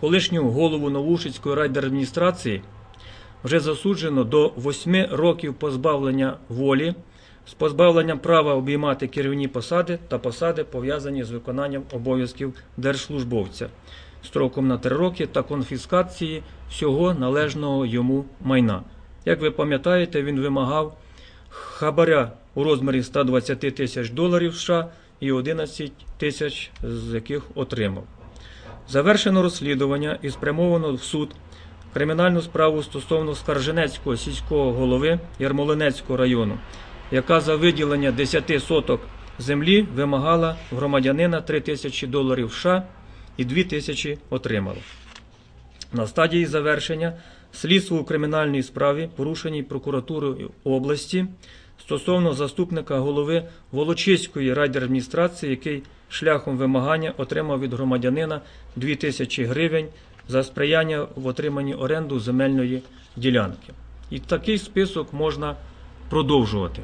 колишнього голову Новушицької райдержадміністрації вже засуджено до 8 років позбавлення волі з позбавленням права обіймати керівні посади та посади, пов'язані з виконанням обов'язків держслужбовця строком на 3 роки та конфіскації всього належного йому майна. Як ви пам'ятаєте, він вимагав хабаря у розмірі 120 тисяч доларів США і 11 тисяч, з яких отримав. Завершено розслідування і спрямовано в суд кримінальну справу стосовно Скарженецького сільського голови Ярмолинецького району, яка за виділення 10 соток землі вимагала громадянина 3 тисячі доларів США і 2 тисячі отримала. На стадії завершення слідство у кримінальній справі, порушеній прокуратурою області стосовно заступника голови Волочиської райдержадміністрації, який шляхом вимагання отримав від громадянина 2 тисячі гривень за сприяння в отриманні оренду земельної ділянки. І такий список можна продовжувати.